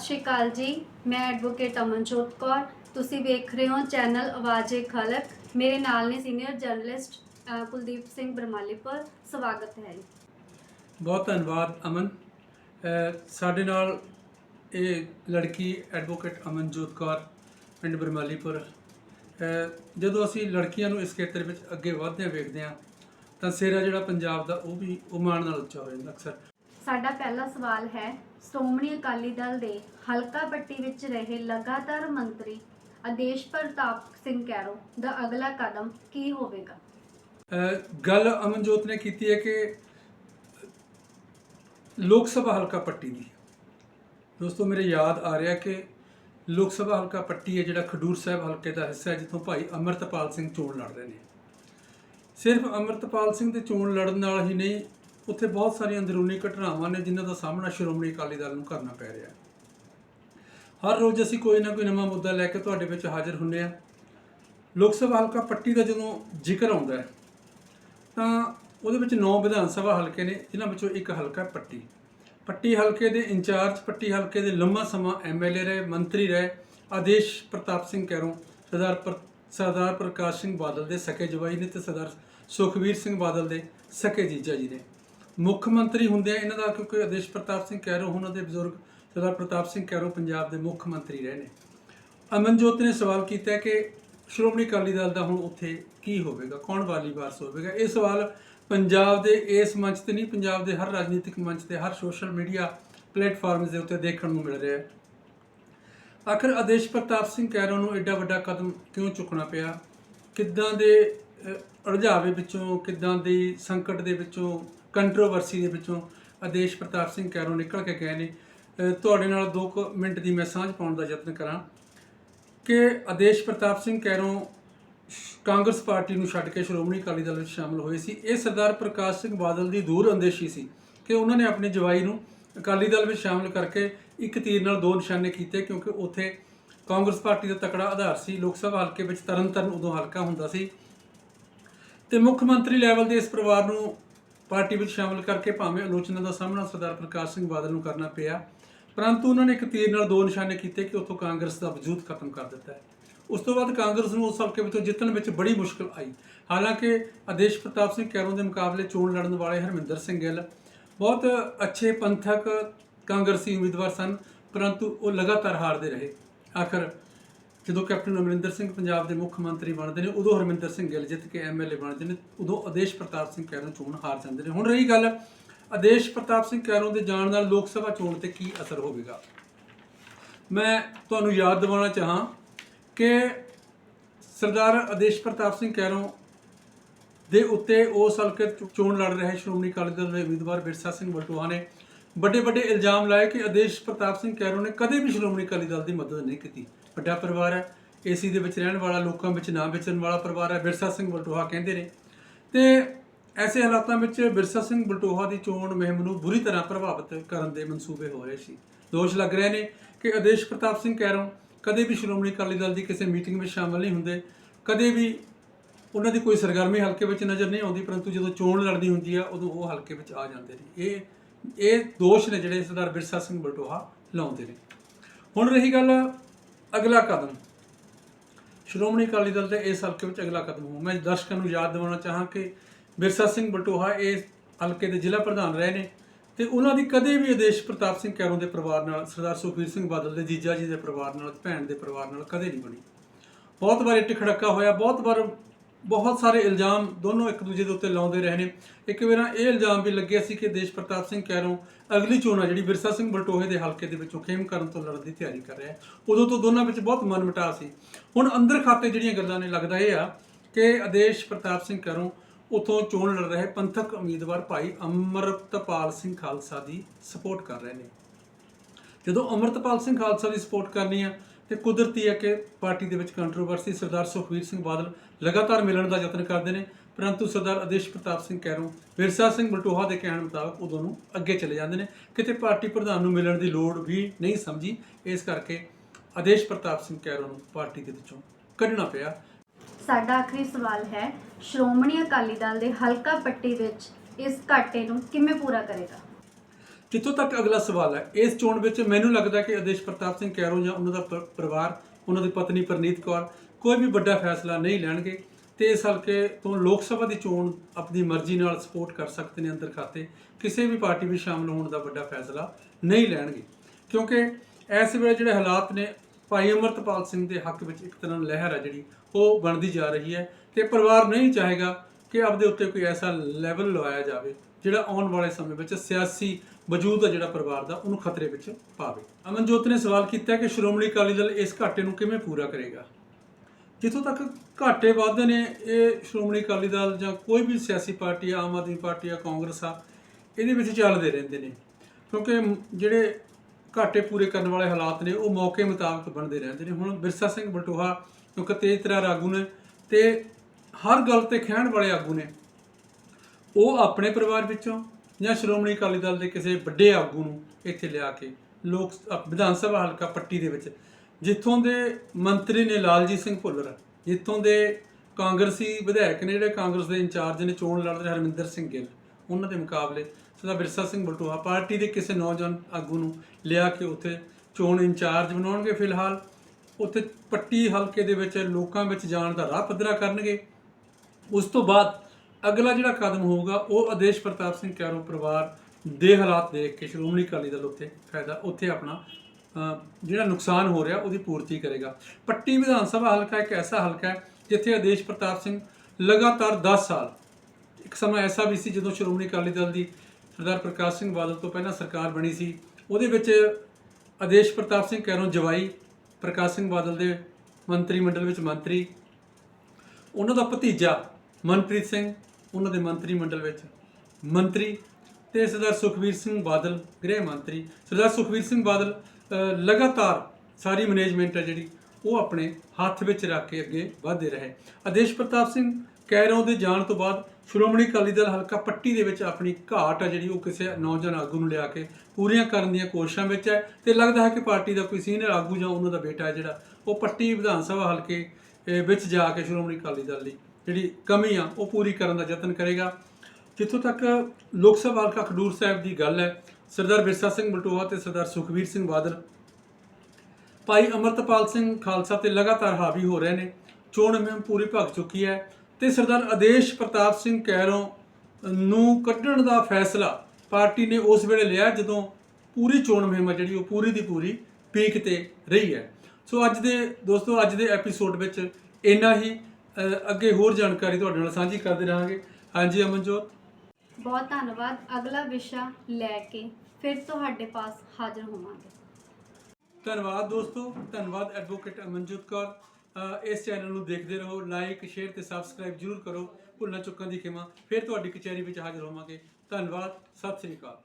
ਸਤਿ ਸ਼੍ਰੀ ਅਕਾਲ ਜੀ। ਮੈਂ ਐਡਵੋਕੇਟ ਅਮਨਜੋਤ ਕੌਰ। ਤੁਸੀਂ ਵੇਖ ਰਹੇ ਹੋ ਚੈਨਲ ਆਵਾਜ਼ੇ ਖਲਕ। ਮੇਰੇ ਨਾਲ ਨੇ ਸੀਨੀਅਰ ਜਰਨਲਿਸਟ ਕੁਲਦੀਪ ਸਿੰਘ ਬਰਮਾਲੀਪੁਰ ਸਵਾਗਤ ਹੈ ਜੀ। ਬਹੁਤ ਧੰਨਵਾਦ, ਅਮਨ। ਸਾਡੇ ਨਾਲ ਇਹ ਲੜਕੀ ਐਡਵੋਕੇਟ ਅਮਨਜੋਤ ਕੌਰ ਪਿੰਡ ਬਰਮਾਲੀਪੁਰ ਜਦੋਂ ਅਸੀਂ ਲੜਕੀਆਂ ਨੂੰ ਇਸ ਖੇਤਰ ਵਿੱਚ ਅੱਗੇ ਵਧਦਿਆਂ ਵੇਖਦੇ ਹਾਂ ਤਾਂ ਸਿਹਰਾ ਜਿਹੜਾ ਪੰਜਾਬ ਦਾ ਉਹ ਵੀ ਉਹ ਮਾਣ ਨਾਲ ਉੱਚਾ ਹੋ ਜਾਂਦਾ ਅਕਸਰ। ਸਾਡਾ ਪਹਿਲਾ ਸਵਾਲ ਹੈ, ਸ਼੍ਰੋਮਣੀ ਅਕਾਲੀ ਦਲ ਦੇ ਹਲਕਾ ਪੱਟੀ ਵਿੱਚ ਰਹੇ ਲਗਾਤਾਰ ਮੰਤਰੀ ਆਦੇਸ਼ ਪ੍ਰਤਾਪ ਸਿੰਘ ਕੈਰੋ ਦਾ ਅਗਲਾ ਕਦਮ ਕੀ ਹੋਵੇਗਾ? ਗੱਲ ਅਮਨਜੋਤ ਨੇ ਕੀਤੀ ਹੈ ਕਿ ਲੋਕ ਸਭਾ ਹਲਕਾ ਪੱਟੀ ਦੀ ਦੋਸਤੋ, ਮੇਰੇ ਯਾਦ ਆ ਰਿਹਾ ਕਿ ਲੋਕ ਸਭਾ ਹਲਕਾ ਪੱਟੀ ਹੈ ਜਿਹੜਾ ਖਡੂਰ ਸਾਹਿਬ ਹਲਕੇ ਦਾ ਹਿੱਸਾ ਹੈ, ਜਿੱਥੋਂ ਭਾਈ ਅਮਰਤਪਾਲ ਸਿੰਘ ਚੋਣ ਲੜ ਰਹੇ ਨੇ। ਸਿਰਫ ਅਮਰਤਪਾਲ ਸਿੰਘ ਦੇ ਚੋਣ ਲੜਨ ਨਾਲ ਹੀ ਨਹੀਂ ਉੱਥੇ ਬਹੁਤ ਸਾਰੀਆਂ ਅੰਦਰੂਨੀ ਘਟਨਾਵਾਂ ਨੇ ਜਿਨ੍ਹਾਂ ਦਾ ਸਾਹਮਣਾ ਸ਼੍ਰੋਮਣੀ ਅਕਾਲੀ ਦਲ ਨੂੰ ਕਰਨਾ ਪੈ ਰਿਹਾ ਹੈ। ਹਰ ਰੋਜ਼ ਅਸੀਂ ਕੋਈ ਨਾ ਕੋਈ ਨਵਾਂ ਮੁੱਦਾ ਲੈ ਕੇ ਤੁਹਾਡੇ ਵਿੱਚ ਹਾਜ਼ਰ ਹੁੰਨੇ ਆ ਲੋਕ ਸਭਾ ਹਲਕਾ ਪੱਟੀ ਦਾ ਜਦੋਂ ਜ਼ਿਕਰ ਆਉਂਦਾ ਹੈ, ਤਾਂ ਉਹਦੇ ਵਿੱਚ 9 ਵਿਧਾਨ ਸਭਾ ਹਲਕੇ ਨੇ, ਜਿਨ੍ਹਾਂ ਵਿੱਚੋਂ ਇੱਕ ਹਲਕਾ ਪੱਟੀ। ਪੱਟੀ ਹਲਕੇ ਦੇ ਇੰਚਾਰਜ, ਪੱਟੀ ਹਲਕੇ ਦੇ ਲੰਮਾ ਸਮਾਂ ਐਮਐਲਏ ਰਹੇ, ਮੰਤਰੀ ਰਹੇ, ਆਦੇਸ਼ ਪ੍ਰਤਾਪ ਸਿੰਘ ਕੈਰੋਂ, ਸਰਦਾਰ ਪਰ- ਸਰਦਾਰ ਪ੍ਰਕਾਸ਼ ਸਿੰਘ ਬਾਦਲ ਦੇ, ਸਕੇ ਜਵਾਈ ਨੇ ਤੇ ਸਰਦਾਰ ਸੁਖਵੀਰ ਸਿੰਘ ਬਾਦਲ ਦੇ, ਸਕੇ ਜੀਜਾ ਜੀ ਨੇ। ਮੁੱਖ ਮੰਤਰੀ ਹੁੰਦੇ ਆ ਇਹਨਾਂ ਦਾ ਕਿਉਂਕਿ ਆਦੇਸ਼ ਪ੍ਰਤਾਪ ਸਿੰਘ ਕੈਰੋਂ ਉਹਨਾਂ ਦੇ ਬਜ਼ੁਰਗ ਸਰਦਾਰ ਪ੍ਰਤਾਪ ਸਿੰਘ ਕੈਰੋਂ ਪੰਜਾਬ ਦੇ ਮੁੱਖ ਮੰਤਰੀ ਰਹੇ ਨੇ। ਅਮਨਜੋਤ ਨੇ ਸਵਾਲ ਕੀਤਾ ਕਿ ਸ਼੍ਰੋਮਣੀ ਅਕਾਲੀ ਦਲ ਦਾ ਹੁਣ ਉੱਥੇ ਕੀ ਹੋਵੇਗਾ ਕੌਣ ਵਾਲੀ ਵਾਰਸ ਹੋਵੇਗਾ? ਇਹ ਸਵਾਲ ਪੰਜਾਬ ਦੇ ਇਸ ਮੰਚ ਤੇ ਨਹੀਂ ਪੰਜਾਬ ਦੇ ਹਰ ਰਾਜਨੀਤਿਕ ਮੰਚ ਤੇ ਹਰ ਸੋਸ਼ਲ ਮੀਡੀਆ ਪਲੇਟਫਾਰਮਸ ਦੇ ਉੱਤੇ ਦੇਖਣ ਨੂੰ ਮਿਲ ਰਿਹਾ ਹੈ। ਆਖਰ ਆਦੇਸ਼ ਪ੍ਰਤਾਪ ਸਿੰਘ ਕੈਰੋਂ ਨੂੰ ਐਡਾ ਵੱਡਾ ਕਦਮ ਕਿਉਂ ਚੁੱਕਣਾ ਪਿਆ? ਕਿੱਦਾਂ ਦੇ ਅਹ, ਵਿੱਚੋਂ ਕਿੱਦਾਂ ਦੀ ਸੰਕਟ ਦੇ ਵਿੱਚੋਂ ਕੰਟਰੋਵਰਸੀ ਦੇ ਵਿੱਚੋਂ ਆਦੇਸ਼ ਪ੍ਰਤਾਪ ਸਿੰਘ ਕੈਰੋਂ ਨਿਕਲ ਕੇ ਗਏ ਨੇ। ਤੁਹਾਡੇ ਨਾਲ 2 ਮਿੰਟ ਦੀ ਮੈਂ ਸਾਂਝ ਪਾਉਣ ਦਾ ਯਤਨ ਕਰਾਂ ਕਿ ਆਦੇਸ਼ ਪ੍ਰਤਾਪ ਸਿੰਘ ਕੈਰੋਂ ਕਾਂਗਰਸ ਪਾਰਟੀ ਨੂੰ ਛੱਡ ਕੇ ਸ਼੍ਰੋਮਣੀ ਅਕਾਲੀ ਦਲ ਵਿੱਚ ਸ਼ਾਮਲ ਹੋਏ ਸੀ। ਇਹ ਸਰਦਾਰ ਪ੍ਰਕਾਸ਼ ਸਿੰਘ ਬਾਦਲ ਦੀ ਦੂਰ ਅੰਦੇਸ਼ੀ ਸੀ ਕਿ ਉਹਨਾਂ ਨੇ ਆਪਣੇ ਜਵਾਈ ਨੂੰ ਅਕਾਲੀ ਦਲ ਵਿੱਚ ਸ਼ਾਮਲ ਕਰਕੇ ਇੱਕ ਤੀਰ ਨਾਲ ਦੋ ਨਿਸ਼ਾਨੇ ਕੀਤੇ ਕਿਉਂਕਿ ਉੱਥੇ ਕਾਂਗਰਸ ਪਾਰਟੀ ਦਾ ਤਕੜਾ ਆਧਾਰ ਸੀ। ਲੋਕ ਸਭਾ ਹਲਕੇ ਵਿੱਚ ਤਰਨਤਾਰਨ ਉਦੋਂ ਹਲਕਾ ਹੁੰਦਾ ਸੀ ਤੇ ਮੁੱਖ ਮੰਤਰੀ ਲੈਵਲ ਦੇ ਇਸ ਪਰਿਵਾਰ ਨੂੰ ਪਾਰਟੀ ਵਿੱਚ ਸ਼ਾਮਲ ਕਰਕੇ ਭਾਵੇਂ ਆਲੋਚਨਾ ਦਾ ਸਾਹਮਣਾ ਸਰਦਾਰ ਪ੍ਰਕਾਸ਼ ਸਿੰਘ ਬਾਦਲ ਨੂੰ ਕਰਨਾ ਪਿਆ, ਪਰੰਤੂ ਉਹਨਾਂ ਨੇ ਇੱਕ ਤੀਰ ਨਾਲ ਦੋ ਨਿਸ਼ਾਨੇ ਕੀਤੇ ਕਿ ਉੱਥੋਂ ਕਾਂਗਰਸ ਦਾ ਵਜੂਦ ਖਤਮ ਕਰ ਦਿੱਤਾ ਹੈ। ਉਸ ਤੋਂ ਬਾਅਦ ਕਾਂਗਰਸ ਨੂੰ ਉਸ ਹਲਕੇ ਵਿੱਚੋਂ ਜਿੱਤਣ ਵਿੱਚ ਬੜੀ ਮੁਸ਼ਕਲ ਆਈ। ਹਾਲਾਂਕਿ ਆਦੇਸ਼ ਪ੍ਰਤਾਪ ਸਿੰਘ ਕੈਰੋਂ ਦੇ ਮੁਕਾਬਲੇ ਚੋਣ ਲੜਨ ਵਾਲੇ ਹਰਮਿੰਦਰ ਸਿੰਘ ਗਿੱਲ ਬਹੁਤ ਅੱਛੇ ਪੰਥਕ ਕਾਂਗਰਸੀ ਉਮੀਦਵਾਰ ਸਨ, ਪਰੰਤੂ ਉਹ ਲਗਾਤਾਰ ਹਾਰਦੇ ਰਹੇ। ਆਖਰ ਜਦੋਂ ਕੈਪਟਨ ਅਮਰਿੰਦਰ ਸਿੰਘ ਪੰਜਾਬ ਦੇ ਮੁੱਖ ਮੰਤਰੀ ਬਣਦੇ ਨੇ, ਉਦੋਂ ਹਰਮਿੰਦਰ ਸਿੰਘ ਗਿੱਲ ਜਿੱਤ ਕੇ ਐਮਐਲਏ ਬਣਦੇ ਨੇ, ਉਦੋਂ ਆਦੇਸ਼ ਪ੍ਰਤਾਪ ਸਿੰਘ ਕੈਰੋਂ ਚੋਣ ਹਾਰ ਜਾਂਦੇ ਨੇ। ਹੁਣ ਰਹੀ ਗੱਲ, ਆਦੇਸ਼ ਪ੍ਰਤਾਪ ਸਿੰਘ ਕੈਰੋਂ ਦੇ ਜਾਣ ਨਾਲ ਲੋਕ ਸਭਾ ਚੋਣ ਤੇ ਕੀ ਅਸਰ ਹੋਵੇਗਾ? ਮੈਂ ਤੁਹਾਨੂੰ ਯਾਦ ਦਿਵਾਉਣਾ ਚਾਹਾਂ ਕਿ ਸਰਦਾਰ ਆਦੇਸ਼ ਪ੍ਰਤਾਪ ਸਿੰਘ ਕੈਰੋਂ ਦੇ ਉੱਤੇ ਉਸ ਹਲਕੇ ਚ- ਚੋਣ ਲੜ ਰਹੇ ਸ਼੍ਰੋਮਣੀ ਅਕਾਲੀ ਦਲ ਦੇ ਉਮੀਦਵਾਰ ਬਿਰਸਾ ਸਿੰਘ ਬਲਟੋਹਾ ਨੇ ਵੱਡੇ ਵੱਡੇ ਇਲਜ਼ਾਮ ਲਾਏ ਕਿ ਆਦੇਸ਼ ਪ੍ਰਤਾਪ ਸਿੰਘ ਕੈਰੋਂ ਨੇ ਕਦੇ ਵੀ ਸ਼੍ਰੋਮਣੀ ਅਕਾਲੀ ਦਲ ਦੀ ਮਦਦ ਨਹੀਂ ਕੀਤੀ। ਵੱਡਾ ਪਰਿਵਾਰ ਹੈ, ਏਸੀ ਦੇ ਵਿੱਚ ਰਹਿਣ ਵਾਲਾ, ਲੋਕਾਂ ਵਿੱਚ ਨਾ ਵਿਚਰਨ ਵਾਲਾ ਪਰਿਵਾਰ ਹੈ, ਬਿਰਸਾ ਸਿੰਘ ਬਲਟੋਹਾ ਕਹਿੰਦੇ ਨੇ। ਤੇ ਐਸੇ ਹਾਲਾਤਾਂ ਵਿੱਚ ਬਿਰਸਾ ਸਿੰਘ ਬਲਟੋਹਾ ਦੀ ਚੋਣ ਮੁਹਿੰਮ ਨੂੰ ਬੁਰੀ ਤਰ੍ਹਾਂ ਪ੍ਰਭਾਵਿਤ ਕਰਨ ਦੇ ਮਨਸੂਬੇ ਹੋ ਰਹੇ ਸੀ। ਦੋਸ਼ ਲੱਗ ਰਹੇ ਨੇ ਕਿ ਆਦੇਸ਼ ਪ੍ਰਤਾਪ ਸਿੰਘ ਕੈਰੋਂ ਕਦੇ ਵੀ ਸ਼੍ਰੋਮਣੀ ਅਕਾਲੀ ਦਲ ਦੀ ਕਿਸੇ ਮੀਟਿੰਗ ਵਿੱਚ ਸ਼ਾਮਲ ਨਹੀਂ ਹੁੰਦੇ। ਕਦੇ ਵੀ ਉਹਨਾਂ ਦੀ ਕੋਈ ਸਰਗਰਮੀ ਹਲਕੇ ਵਿੱਚ ਨਜ਼ਰ ਨਹੀਂ ਆਉਂਦੀ, ਪਰੰਤੂ ਜਦੋਂ ਚੋਣ ਲੜਨੀ ਹੁੰਦੀ ਆ, ਉਦੋਂ ਉਹ ਹਲਕੇ ਵਿੱਚ ਆ ਜਾਂਦੇ ਨੇ। ਇਹ ਇਹ ਦੋਸ਼ ਨੇ ਜਿਹੜੇ ਸਰਦਾਰ ਬਿਰਸਾ ਸਿੰਘ ਬਲਟੋਹਾ ਲਾਉਂਦੇ ਨੇ। ਹੁਣ ਰਹੀ ਗੱਲ ਅਗਲਾ ਕਦਮ। ਸ਼੍ਰੋਮਣੀ ਅਕਾਲੀ ਦਲ ਦੇ ਇਸ ਹਲਕੇ ਵਿੱਚ ਅਗਲਾ ਕਦਮ ਹੋ ਮੈਂ ਦਰਸ਼ਕਾਂ ਨੂੰ ਯਾਦ ਦਿਵਾਉਣਾ ਚਾਹਾਂ ਕਿ ਬਿਰਸਾ ਸਿੰਘ ਬਲਟੋਹਾ ਇਸ ਹਲਕੇ ਦੇ ਜ਼ਿਲ੍ਹਾ ਪ੍ਰਧਾਨ ਰਹੇ ਨੇ ਤੇ ਉਹਨਾਂ ਦੀ ਕਦੇ ਵੀ ਆਦੇਸ਼ ਪ੍ਰਤਾਪ ਸਿੰਘ ਕੈਰੋਂ ਦੇ ਪਰਿਵਾਰ ਨਾਲ, ਸਰਦਾਰ ਸੁਖਵੀਰ ਸਿੰਘ ਬਾਦਲ ਦੇ ਜੀਜਾ ਜੀ ਦੇ ਪਰਿਵਾਰ ਨਾਲ, ਭੈਣ ਦੇ ਪਰਿਵਾਰ ਨਾਲ ਕਦੇ ਨਹੀਂ ਬਣੀ। ਬਹੁਤ ਵਾਰ ਇੱਟ ਖੜੱਕਾ ਹੋਇਆ, ਬਹੁਤ ਵਾਰ ਬਹੁਤ ਸਾਰੇ ਇਲਜ਼ਾਮ ਦੋਨੋਂ ਇੱਕ ਦੂਜੇ ਦੇ ਉੱਤੇ ਲਾਉਂਦੇ ਰਹੇ ਨੇ। ਇੱਕ ਵਾਰ ਇਹ ਇਲਜ਼ਾਮ ਵੀ ਲੱਗਿਆ ਸੀ ਕਿ ਦੇਸ਼ ਪ੍ਰਤਾਪ ਸਿੰਘ ਕੈਰੋਂ ਅਗਲੀ ਚੋਣ ਆ ਜਿਹੜੀ ਵਿਰਸਾ ਸਿੰਘ ਬਲਟੋਹੇ ਦੇ ਹਲਕੇ ਦੇ ਵਿੱਚੋਂ ਖੇਮ ਕਰਨ ਤੋਂ ਲੜਨ ਦੀ ਤਿਆਰੀ ਕਰ ਰਿਹਾ ਉਦੋਂ ਤੋਂ ਦੋਨਾਂ ਵਿੱਚ ਬਹੁਤ ਮਨਮਟਾਵ ਸੀ। ਹੁਣ ਅੰਦਰ ਖਾਤੇ ਜਿਹੜੀਆਂ ਗੱਲਾਂ ਨੇ, ਲੱਗਦਾ ਇਹ ਆ ਕਿ ਆਦੇਸ਼ ਪ੍ਰਤਾਪ ਸਿੰਘ ਕੈਰੋਂ ਉਥੋਂ ਚੋਣ ਲੜ ਰਹੇ ਪੰਥਕ ਉਮੀਦਵਾਰ ਭਾਈ ਅਮਰਤਪਾਲ ਸਿੰਘ ਖਾਲਸਾ ਦੀ ਸਪੋਰਟ ਕਰ ਰਹੇ ਨੇ। ਜਦੋਂ ਅਮਰਤਪਾਲ ਸਿੰਘ ਖਾਲਸਾ ਦੀ ਸਪੋਰਟ ਕਰਨੀ ਆ ਤੇ ਕੁਦਰਤੀ ਹੈ ਕਿ ਪਾਰਟੀ ਦੇ ਵਿੱਚ ਕੰਟਰੋਵਰਸੀ ਸਰਦਾਰ ਸੁਖਵੀਰ ਸਿੰਘ ਬਾਦਲ ਲਗਾਤਾਰ ਮਿਲਣ ਦਾ ਯਤਨ ਕਰਦੇ ਨੇ, ਪਰੰਤੂ ਸਰਦਾਰ ਆਦੇਸ਼ ਪ੍ਰਤਾਪ ਸਿੰਘ ਕੈਰੋਂ ਵਿਰਸਾ ਸਿੰਘ ਬਲਟੋਹਾ ਦੇ ਕਹਿਣ ਮੁਤਾਬਕ ਉਦੋਂ ਨੂੰ ਅੱਗੇ ਚਲੇ ਜਾਂਦੇ ਨੇ। ਕਿਤੇ ਪਾਰਟੀ ਪ੍ਰਧਾਨ ਨੂੰ ਮਿਲਣ ਦੀ ਲੋੜ ਵੀ ਨਹੀਂ ਸਮਝੀ, ਇਸ ਕਰਕੇ ਆਦੇਸ਼ ਪ੍ਰਤਾਪ ਸਿੰਘ ਕੈਰੋਂ ਨੂੰ ਪਾਰਟੀ ਦੇ ਵਿੱਚੋਂ ਕੱਢਣਾ ਪਿਆ। ਸਾਡਾ ਆਖਰੀ ਸਵਾਲ ਹੈ, ਸ਼੍ਰੋਮਣੀ ਅਕਾਲੀ ਦਲ ਦੇ ਹਲਕਾ ਪੱਟੀ ਵਿੱਚ ਇਸ ਘਾਟੇ ਨੂੰ ਕਿਵੇਂ ਪੂਰਾ ਕਰੇਗਾ? ਜਿੱਥੋਂ ਤੱਕ ਅਗਲਾ ਸਵਾਲ ਹੈ? ਇਸ ਚੋਣ ਵਿੱਚ ਮੈਨੂੰ ਲੱਗਦਾ ਕਿ ਆਦੇਸ਼ ਪ੍ਰਤਾਪ ਸਿੰਘ ਕੈਰੋ ਜਾਂ ਉਹਨਾਂ ਦਾ ਪਰਿਵਾਰ, ਉਹਨਾਂ ਦੀ ਪਤਨੀ ਪ੍ਰਨੀਤ ਕੌਰ ਕੋਈ ਵੀ ਵੱਡਾ ਫੈਸਲਾ ਨਹੀਂ ਲੈਣਗੇ ਤੇ ਇਸ ਹਲਕੇ ਤੋਂ ਲੋਕ ਸਭਾ ਦੀ ਚੋਣ ਆਪਣੀ ਮਰਜ਼ੀ ਨਾਲ ਸਪੋਰਟ ਕਰ ਸਕਦੇ ਨੇ ਅੰਦਰ ਖਾਤੇ। ਕਿਸੇ ਵੀ ਪਾਰਟੀ ਵਿੱਚ ਸ਼ਾਮਲ ਹੋਣ ਦਾ ਵੱਡਾ ਫੈਸਲਾ ਨਹੀਂ ਲੈਣਗੇ। ਕਿਉਂਕਿ ਇਸ ਵੇਲੇ ਜਿਹੜੇ ਹਾਲਾਤ ਨੇ, ਭਾਈ ਅਮਰਤਪਾਲ ਸਿੰਘ ਦੇ ਹੱਕ ਵਿੱਚ ਇੱਕ ਤਰ੍ਹਾਂ ਲਹਿਰ ਹੈ ਜਿਹੜੀ, ਉਹ ਬਣਦੀ ਜਾ ਰਹੀ ਹੈ ਤੇ ਪਰਿਵਾਰ ਨਹੀਂ ਚਾਹੇਗਾ ਕਿ ਆਪਦੇ ਉੱਤੇ ਕੋਈ ਐਸਾ ਲੈਵਲ ਲਵਾਇਆ ਜਾਵੇ। ਜਿਹੜਾ ਆਉਣ ਵਾਲੇ ਸਮੇਂ ਵਿੱਚ ਸਿਆਸੀ ਵਜੂਦ ਆ ਜਿਹੜਾ ਪਰਿਵਾਰ ਦਾ, ਉਹਨੂੰ ਖਤਰੇ ਵਿੱਚ ਪਾਵੇ। ਅਮਨਜੋਤ ਨੇ ਸਵਾਲ ਕੀਤਾ ਕਿ ਸ਼੍ਰੋਮਣੀ ਅਕਾਲੀ ਦਲ ਇਸ ਘਾਟੇ ਨੂੰ ਕਿਵੇਂ ਪੂਰਾ ਕਰੇਗਾ? ਜਿੱਥੋਂ ਤੱਕ ਘਾਟੇ ਵਾਧੇ ਨੇ, ਇਹ ਸ਼੍ਰੋਮਣੀ ਅਕਾਲੀ ਦਲ ਜਾਂ ਕੋਈ ਵੀ ਸਿਆਸੀ ਪਾਰਟੀ, ਆਮ ਆਦਮੀ ਪਾਰਟੀ ਆ ਕਾਂਗਰਸ ਆ, ਇਹਦੇ ਵਿੱਚ ਚੱਲਦੇ ਰਹਿੰਦੇ ਨੇ। ਕਿਉਂਕਿ ਜਿਹੜੇ ਘਾਟੇ ਪੂਰੇ ਕਰਨ ਵਾਲੇ ਹਾਲਾਤ ਨੇ, ਉਹ ਮੌਕੇ ਮੁਤਾਬਕ ਬਣਦੇ ਰਹਿੰਦੇ ਨੇ। ਹੁਣ ਬਿਰਸਾ ਸਿੰਘ ਬਟੋਹਾ ਕਿਉਂਕਿ ਤੇਜ਼ ਤਰਾਰ ਆਗੂ ਨੇ ਤੇ ਹਰ ਗੱਲ ਤੇ ਖਹਿਣ ਵਾਲੇ ਆਗੂ ਨੇ ਉਹ ਆਪਣੇ ਪਰਿਵਾਰ ਵਿੱਚੋਂ ਜਾਂ ਸ਼੍ਰੋਮਣੀ ਅਕਾਲੀ ਦਲ ਦੇ ਕਿਸੇ ਵੱਡੇ ਆਗੂ ਨੂੰ ਇੱਥੇ ਲਿਆ ਕੇ ਲੋਕ ਵਿਧਾਨ ਸਭਾ ਹਲਕਾ ਪੱਟੀ ਦੇ ਵਿੱਚ, ਜਿੱਥੋਂ ਦੇ ਮੰਤਰੀ ਨੇ ਲਾਲਜੀਤ ਸਿੰਘ ਭੁੱਲਰ, ਜਿੱਥੋਂ ਦੇ ਕਾਂਗਰਸੀ ਵਿਧਾਇਕ ਨੇ ਜਿਹੜੇ ਕਾਂਗਰਸ ਦੇ ਇੰਚਾਰਜ ਨੇ, ਚੋਣ ਲੜ ਰਹੇ ਹਰਮਿੰਦਰ ਸਿੰਘ ਗਿੱਲ, ਉਹਨਾਂ ਦੇ ਮੁਕਾਬਲੇ ਸਦਾ ਬਿਰਸਾ ਸਿੰਘ ਬਲਟੋਹਾ ਪਾਰਟੀ ਦੇ ਕਿਸੇ ਨੌਜਵਾਨ ਆਗੂ ਨੂੰ ਲਿਆ ਕੇ ਉੱਥੇ ਚੋਣ ਇੰਚਾਰਜ ਬਣਾਉਣਗੇ ਫਿਲਹਾਲ। ਉੱਥੇ ਪੱਟੀ ਹਲਕੇ ਦੇ ਵਿੱਚ ਲੋਕਾਂ ਵਿੱਚ ਜਾਣ ਦਾ ਰਾਹ ਪੱਧਰਾ ਕਰਨਗੇ। ਉਸ ਤੋਂ ਬਾਅਦ ਅਗਲਾ ਜਿਹੜਾ ਕਦਮ ਹੋਊਗਾ, ਉਹ ਆਦੇਸ਼ ਪ੍ਰਤਾਪ ਸਿੰਘ ਕੈਰੋ ਪਰਿਵਾਰ ਦੇ ਹਾਲਾਤ ਦੇਖ ਕੇ ਸ਼੍ਰੋਮਣੀ ਅਕਾਲੀ ਦਲ ਉੱਤੇ ਫਾਇਦਾ, ਉੱਥੇ ਆਪਣਾ ਜਿਹੜਾ ਨੁਕਸਾਨ ਹੋ ਰਿਹਾ, ਉਹਦੀ ਪੂਰਤੀ ਕਰੇਗਾ। ਪੱਟੀ ਵਿਧਾਨ ਸਭਾ ਹਲਕਾ ਇੱਕ ਐਸਾ ਹਲਕਾ ਹੈ, ਜਿੱਥੇ ਆਦੇਸ਼ ਪ੍ਰਤਾਪ ਸਿੰਘ ਲਗਾਤਾਰ 10 ਸਾਲ, ਇੱਕ ਸਮਾਂ ਐਸਾ ਵੀ ਸੀ ਜਦੋਂ ਸ਼੍ਰੋਮਣੀ ਅਕਾਲੀ ਦਲ ਦੀ ਸਰਦਾਰ ਪ੍ਰਕਾਸ਼ ਸਿੰਘ ਬਾਦਲ ਤੋਂ ਪਹਿਲਾਂ ਸਰਕਾਰ ਬਣੀ ਸੀ। ਉਹਦੇ ਵਿੱਚ ਆਦੇਸ਼ ਪ੍ਰਤਾਪ ਸਿੰਘ ਕੈਰੋਂ ਜਵਾਈ, ਪ੍ਰਕਾਸ਼ ਸਿੰਘ ਬਾਦਲ ਦੇ ਮੰਤਰੀ ਮੰਡਲ ਵਿੱਚ ਮੰਤਰੀ, ਉਹਨਾਂ ਦਾ ਭਤੀਜਾ ਮਨਪ੍ਰੀਤ ਸਿੰਘ ਉਹਨਾਂ ਦੇ ਮੰਤਰੀ ਮੰਡਲ ਵਿੱਚ। ਮੰਤਰੀ ਤੇ ਸਰਦਾਰ ਸੁਖਵੀਰ ਸਿੰਘ ਬਾਦਲ, ਗ੍ਰਹਿ ਮੰਤਰੀ ਸਰਦਾਰ ਸੁਖਵੀਰ ਸਿੰਘ ਬਾਦਲ ਲਗਾਤਾਰ ਸਾਰੀ ਮੈਨੇਜਮੈਂਟ ਹੈ ਜਿਹੜੀ, ਉਹ ਆਪਣੇ ਹੱਥ ਵਿੱਚ ਰੱਖ ਕੇ ਅੱਗੇ ਵਧਦੇ ਰਹੇ। ਆਦੇਸ਼ ਪ੍ਰਤਾਪ ਸਿੰਘ ਕੈਰੋਂ ਦੇ ਜਾਣ ਤੋਂ ਬਾਅਦ ਸ਼੍ਰੋਮਣੀ ਅਕਾਲੀ ਦਲ ਹਲਕਾ ਪੱਟੀ ਦੇ ਵਿੱਚ ਆਪਣੀ ਘਾਟ ਹੈ ਜਿਹੜੀ, ਉਹ ਕਿਸੇ ਨੌਜਵਾਨ ਆਗੂ ਨੂੰ ਲਿਆ ਕੇ ਪੂਰੀਆਂ ਕਰਨ ਦੀਆਂ ਕੋਸ਼ਿਸ਼ਾਂ ਵਿੱਚ ਹੈ ਤੇ ਲੱਗਦਾ ਹੈ ਕਿ ਪਾਰਟੀ ਦਾ ਕੋਈ ਸੀਨੀਅਰ ਆਗੂ ਜਾਂ ਉਹਨਾਂ ਦਾ ਬੇਟਾ ਹੈ ਜਿਹੜਾ, ਉਹ ਪੱਟੀ ਵਿਧਾਨ ਸਭਾ ਹਲਕੇ ਵਿੱਚ ਜਾ ਕੇ ਸ਼੍ਰੋਮਣੀ ਅਕਾਲੀ ਦਲ ਲਈ ਜਿਹੜੀ ਕਮੀ ਆ, ਉਹ ਪੂਰੀ ਕਰਨ ਦਾ ਯਤਨ ਕਰੇਗਾ। ਜਿੱਥੋਂ ਤੱਕ ਲੋਕ ਸਭਾ ਹਲਕਾ ਖਡੂਰ ਸਾਹਿਬ ਦੀ ਗੱਲ ਹੈ, ਸਰਦਾਰ ਬਿਰਸਾ ਸਿੰਘ ਬਲਟੋਹਾ ਤੇ ਸਰਦਾਰ ਸੁਖਵੀਰ ਸਿੰਘ ਬਾਦਲ, ਭਾਈ ਅਮਰਤਪਾਲ ਸਿੰਘ ਖਾਲਸਾ ਤੇ ਲਗਾਤਾਰ ਹਾਵੀ ਹੋ ਰਹੇ ਨੇ, ਚੋਣ ਮੁਹਿੰਮ ਪੂਰੀ ਭਗ ਚੁੱਕੀ ਹੈ ਤੇ ਸਰਦਾਰ ਆਦੇਸ਼ ਪ੍ਰਤਾਪ ਸਿੰਘ ਕੈਰੋਂ ਨੂੰ ਕੱਢਣ ਦਾ ਫੈਸਲਾ ਪਾਰਟੀ ਨੇ ਉਸ ਵੇਲੇ ਲਿਆ ਜਦੋਂ ਪੂਰੀ ਚੋਣ ਮੁਹਿੰਮ ਹੈ ਜਿਹੜੀ, ਉਹ ਪੂਰੀ ਦੀ ਪੂਰੀ ਪੀਕ ਤੇ ਰਹੀ ਹੈ। ਸੋ ਅੱਜ ਦੇ ਦੋਸਤੋ, ਅੱਜ ਦੇ ਐਪੀਸੋਡ ਵਿੱਚ ਇੰਨਾ ਹੀ। ਅੱਗੇ ਹੋਰ ਜਾਣਕਾਰੀ ਤੁਹਾਡੇ ਨਾਲ ਸਾਂਝੀ ਕਰਦੇ ਰਹਾਂਗੇ। ਹਾਂਜੀ ਅਮਨਜੋਤ। ਬਹੁਤ ਧੰਨਵਾਦ। ਅਗਲਾ ਵਿਸ਼ਾ ਲੈ ਕੇ ਫਿਰ ਤੁਹਾਡੇ ਪਾਸ ਹਾਜ਼ਰ ਹੋਵਾਂਗੇ। ਧੰਨਵਾਦ ਦੋਸਤੋ। ਧੰਨਵਾਦ ਐਡਵੋਕੇਟ ਅਮਨਜੋਤ ਕੌਰ। ਇਸ ਚੈਨਲ ਨੂੰ ਦੇਖਦੇ ਰਹੋ ਲਾਈਕ ਸ਼ੇਅਰ ਤੇ ਸਬਸਕ੍ਰਾਈਬ ਜਰੂਰ ਕਰੋ। ਭੁੱਲਣਾ ਚੁੱਕਾਂ ਦੀ ਖਿਮਾ। ਫਿਰ ਤੁਹਾਡੀ ਕਚਹਿਰੀ ਵਿੱਚ ਹਾਜ਼ਰ ਹੋਵਾਂਗੇ। ਧੰਨਵਾਦ। ਸਤਿ ਸ੍ਰੀ ਅਕਾਲ।